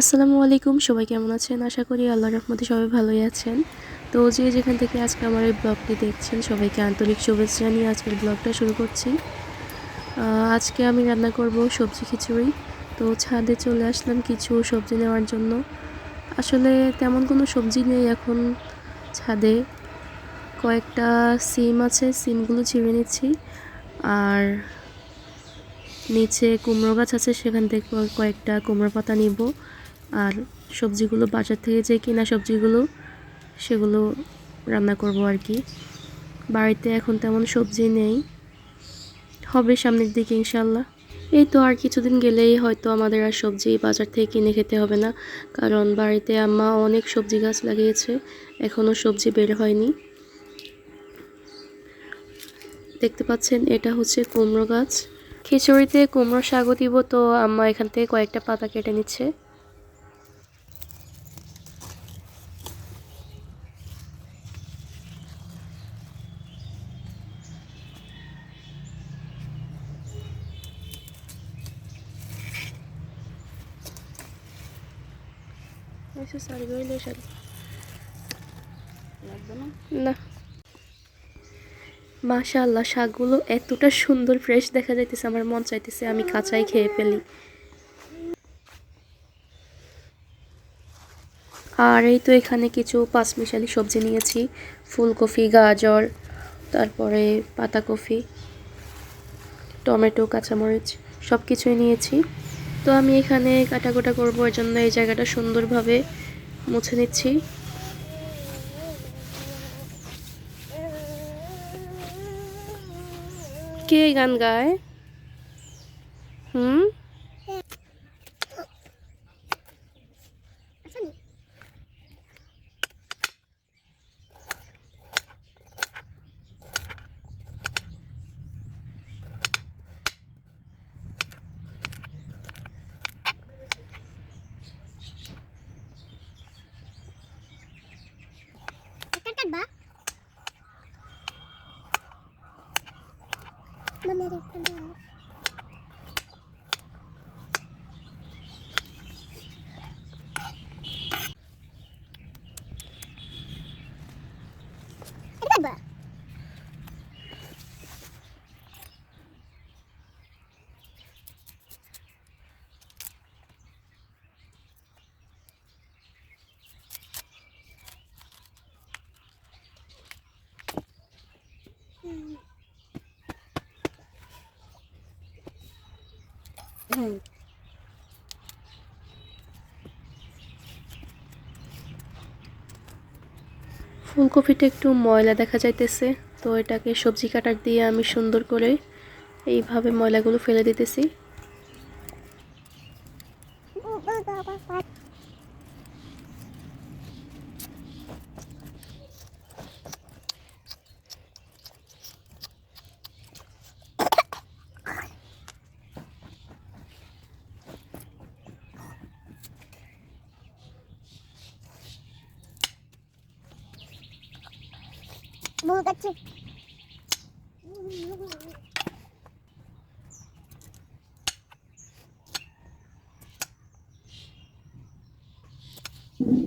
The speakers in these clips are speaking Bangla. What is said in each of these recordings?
আসসালামু আলাইকুম, সবাই কেমন আছেন? আশা করি আল্লাহ রহমতে সবাই ভালোই আছেন। তো যে যেখান থেকে আজকে আমার এই ব্লগটি দেখছেন, সবাইকে আন্তরিক শুভেচ্ছা জানিয়ে আজকের ব্লগটা শুরু করছি। আজকে আমি রান্না করব সবজি খিচুড়ি। তো ছাদে চলে আসলাম কিছু সবজি নেওয়ার জন্য। আসলে তেমন কোনো সবজি নেই এখন ছাদে। কয়েকটা সিম আছে, সিমগুলো ছিঁড়ে নিচ্ছি। আর নিচে কুমড়ো গাছ আছে, সেখান থেকে কয়েকটা কুমড়ো পাতা নিব। আর সবজিগুলো বাজার থেকে যে কিনা সবজিগুলো, সেগুলো রান্না করব আর কি। বাড়িতে এখন তেমন সবজি নেই। হবে সামনের দিকে ইনশাল্লাহ। এই তো আর কিছুদিন গেলেই হয়তো আমাদের আর সবজি বাজার থেকে কিনে খেতে হবে না। কারণ বাড়িতে আম্মা অনেক সবজি গাছ লাগিয়েছে এখনও সবজি বের হয়নি। দেখতে পাচ্ছেন, এটা হচ্ছে কুমড়ো গাছ। খিচুড়িতে কুমড়ো শাকও দিব, তো আম্মা এখান থেকে কয়েকটা পাতা কেটে নিচ্ছে। না মাশাআল্লাহ শাকগুলো এতটা সুন্দর ফ্রেশ দেখা যাইতেছে আমার মন চাইতেছে আমি কাঁচাই খেয়ে ফেলি। আর এই তো এখানে কিছু পাঁচমিশালি সবজি নিয়েছি ফুলকপি গাজর তারপরে পাতাকপি টমেটো কাঁচামরিচ সব কিছুই নিয়েছি। তো আমি এখানে কাটাকোটা করব, এর জন্য এই জায়গাটা সুন্দরভাবে মুছে নিচ্ছি। কে গান গায়? হুম? মামের একটা দাও ফুলকপিটা একটু ময়লা দেখা যাইতেছে, তো এটাকে সবজি কাটার দিয়ে আমি সুন্দর করে এইভাবে ময়লাগুলো ফেলে দিতেছি। হুম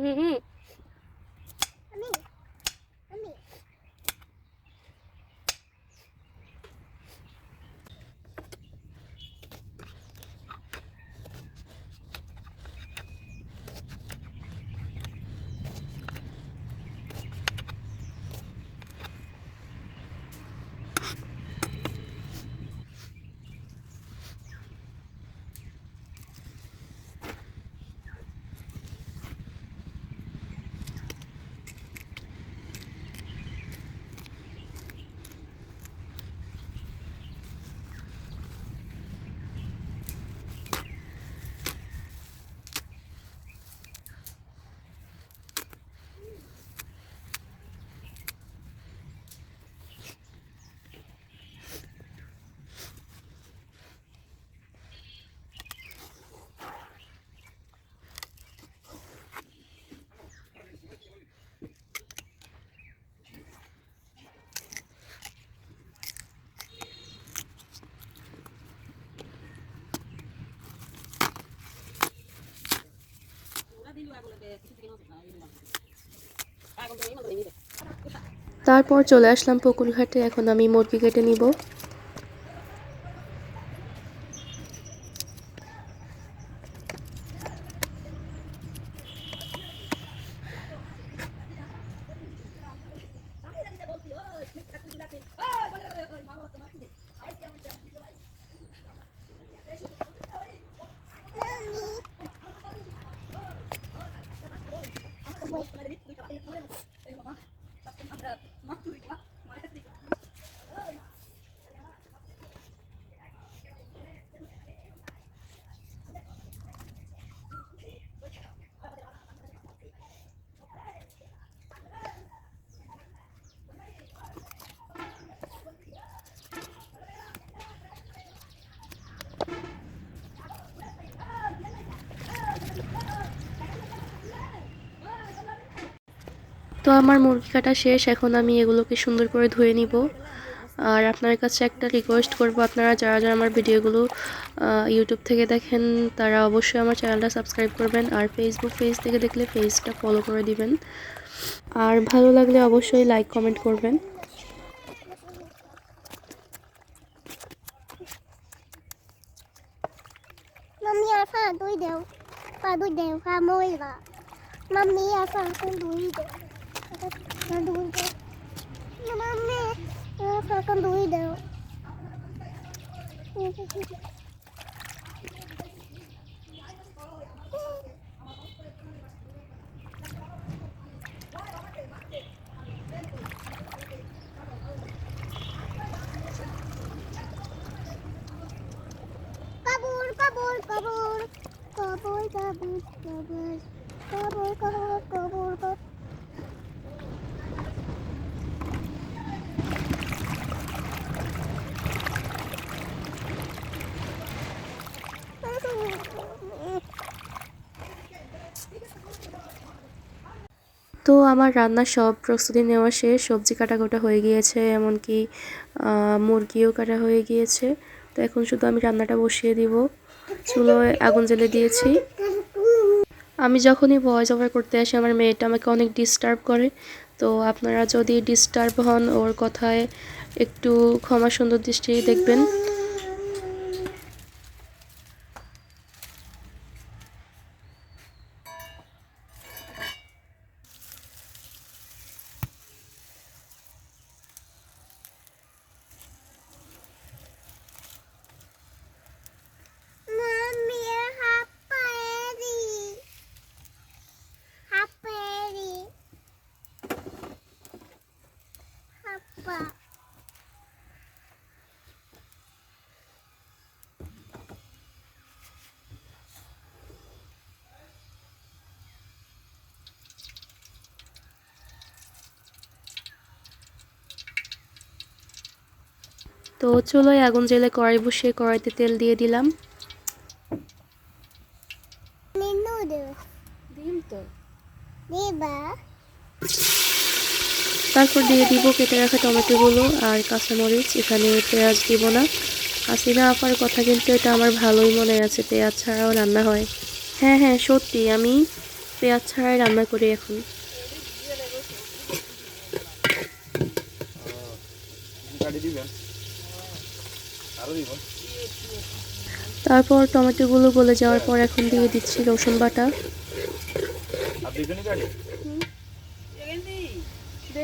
হুম আমি তারপর চলে আসলাম পুকুর ঘাটে এখন আমি মুরগি কেটে নিব তো আমার মুরগি কাটা শেষ, এখন আমি এগুলোকে সুন্দর করে ধুয়ে নিব। আর আপনার কাছে একটা রিকোয়েস্ট করব, আপনারা যারা যারা আমার ভিডিওগুলো ইউটিউব থেকে দেখেন, তারা অবশ্যই আমার চ্যানেলটা সাবস্ক্রাইব করবেন আর ফেসবুক পেজ থেকে দেখলে পেজটা ফলো করে দিবেন। আর ভালো লাগলে অবশ্যই লাইক কমেন্ট করবেন। pha môi và Mami à pha con Kabul, kabul, kabul. Kabul, kabul, kabul. Kabul, আমার রান্নার সব প্রস্তুতি নেওয়া শেষ, সবজি কাটাকুটা হয়ে গিয়েছে, এমনকি মুরগিও কাটা হয়ে গিয়েছে। তো এখন শুধু আমি রান্নাটা বসিয়ে দিব। চুলোয় আগুন জ্বেলে দিয়েছি। আমি যখনই ভয়েস ওভার করতে আসি, আমার মেয়েটা আমাকে অনেক ডিস্টার্ব করে। তো আপনারা যদি ডিস্টার্ব হন, ওর কথায় একটু ক্ষমা সুন্দর দৃষ্টি দেখবেন। তো চুলোয় আগুন জ্বেলে কড়াই বসিয়ে কড়াইতে তেল দিয়ে দিলাম। তারপর দিয়ে দিব কেটে রাখা টমেটোগুলো আর কাঁচামরিচ। এখানে পেঁয়াজ দিব না। হাসিনা আপার কথা কিন্তু এটা আমার ভালোই মনে আছে পেঁয়াজ ছাড়াও রান্না হয়। হ্যাঁ হ্যাঁ সত্যি আমি পেঁয়াজ ছাড়াই রান্না করি এখন। দিবেন তারপর টমেটোগুলো গলে যাওয়ার পর এখন দিয়ে দিচ্ছি রসুন বাটা।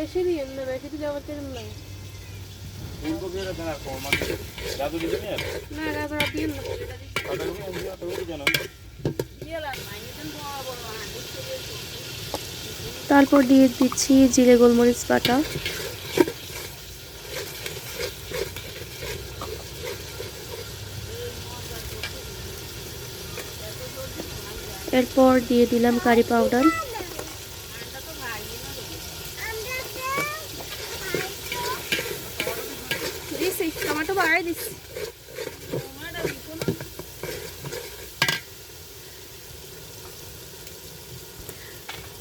তারপর দিয়ে দিচ্ছি জিরে গোলমরিচ না বেশি দিলে আবার তেল নাই ফুলকপি এর দেন আর কম মানে গাজর দিবেন আর না গাজর দিন না বাঁধাকপি আমি দিও তো জানো তারপর দিয়ে দিচ্ছি জিরে গোলমরিচ বাটা এরপর দিয়ে দিলাম কারি পাউডার। টমেটো বাড়াই দিছি।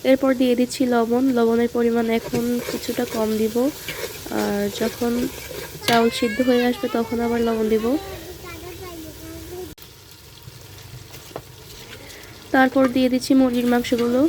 এরপর দিয়ে দিচ্ছি লবণ। লবণের পরিমাণ এখন কিছুটা কম দিব। আর যখন চাউল সিদ্ধ হয়ে আসবে তখন আবার লবণ দিব। তারপর দিয়ে দিচ্ছি মুরগির মাংসগুলো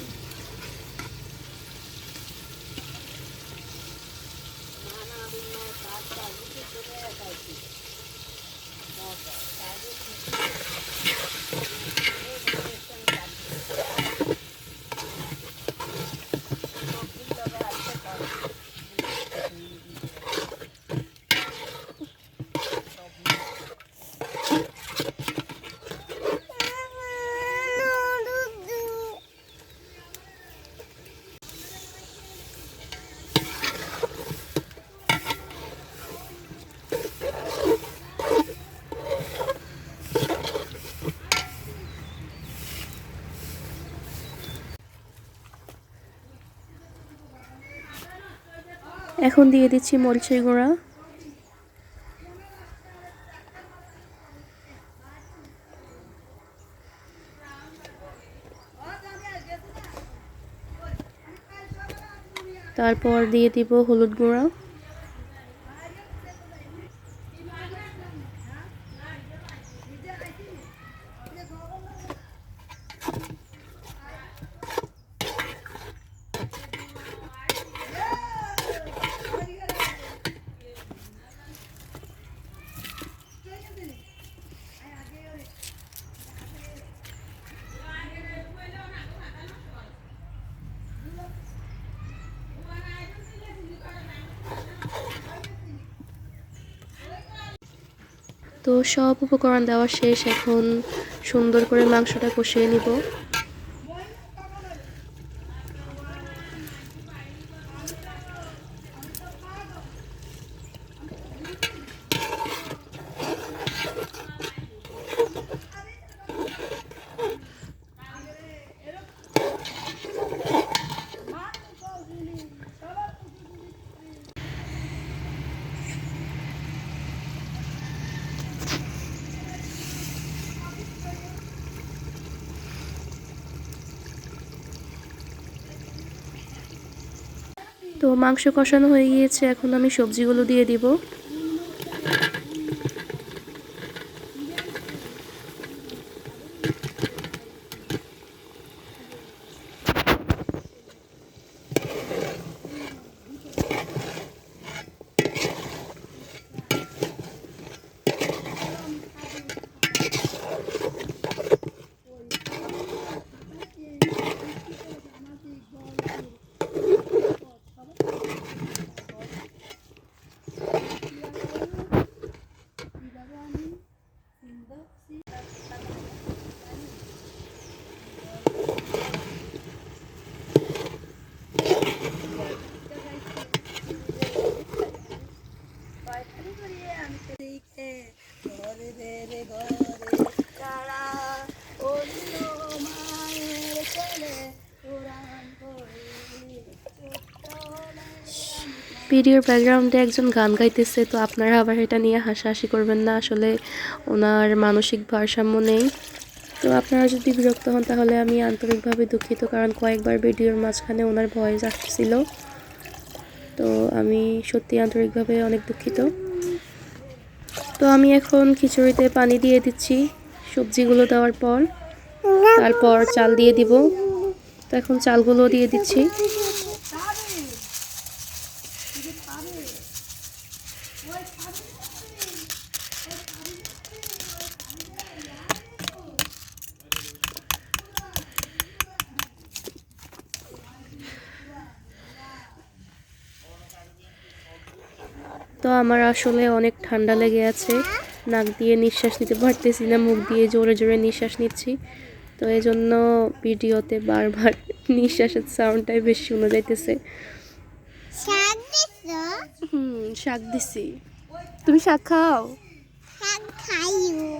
এখন দিয়ে দিচ্ছি মরিচের গুঁড়া। তারপর দিয়ে দিব হলুদ গুঁড়া। তো সব উপকরণ দেওয়া শেষ। এখন সুন্দর করে মাংসটা কষিয়ে নিব। তো মাংস কষানো হয়ে গিয়েছে এখন আমি সবজিগুলো দিয়ে দিব। ভিডিওর ব্যাকগ্রাউন্ডে একজন গান গাইতেছে, তো আপনারা আবার এটা নিয়ে হাসাহাসি করবেন না। আসলে ওনার মানসিক ভারসাম্য নেই। তো আপনারা যদি বিরক্ত হন, তাহলে আমি আন্তরিকভাবে দুঃখিত, কারণ কয়েকবার ভিডিওর মাঝখানে ওনার ভয়েস আসছিল। তো আমি সত্যি আন্তরিকভাবে অনেক দুঃখিত। তো আমি এখন খিচুড়িতে পানি দিয়ে দিচ্ছি, সবজিগুলো দেওয়ার পর। তারপর চাল দিয়ে দিব। তো এখন চালগুলো দিয়ে দিচ্ছি। তো আমার আসলে অনেক ঠান্ডা লেগে আছে। নাক দিয়ে নিঃশ্বাস নিতে পারতেছি না, মুখ দিয়ে জোরে জোরে নিঃশ্বাস নিচ্ছি। তো এই জন্য ভিডিওতে বারবার নিঃশ্বাসের সাউন্ডটাই বেশি শোনা যাইতেছে। হুম শাক দিছি। তুমি শাক খাও? শাক খাইও।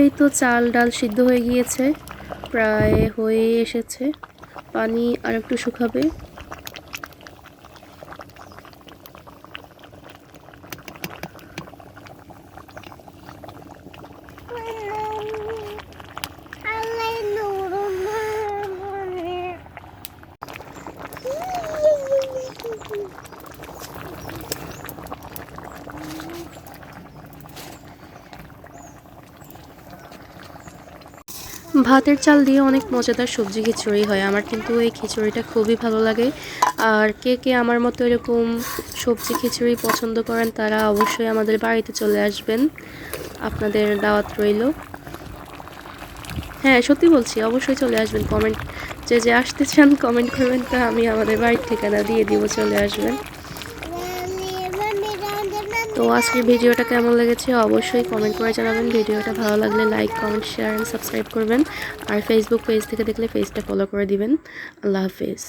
এই তো চাল ডাল সিদ্ধ হয়ে গিয়েছে প্রায় হয়ে এসেছে। পানি আর একটু শুকাবে আল্লাহ নুরুল ভাতের চাল দিয়ে অনেক মজাদার সবজি খিচুড়ি হয়। আমার কিন্তু এই খিচুড়িটা খুবই ভালো লাগে। আর কে কে আমার মতো এরকম সবজি খিচুড়ি পছন্দ করেন, তারা অবশ্যই আমাদের বাড়িতে চলে আসবেন। আপনাদের দাওয়াত রইল। হ্যাঁ সত্যি বলছি, অবশ্যই চলে আসবেন। কমেন্ট যে যে আসতে চান কমেন্ট করবেন, তা আমি আমাদের বাড়ির ঠিকানা দিয়ে দিব, চলে আসবেন। তো আজকের ভিডিওটা কেমন লেগেছে অবশ্যই কমেন্ট করে জানাবেন। ভিডিওটা ভালো লাগলে like comment share and subscribe করবেন। আর ফেসবুক পেজ থেকে দেখলে পেজটা ফলো করে দিবেন। আল্লাহ হাফেজ।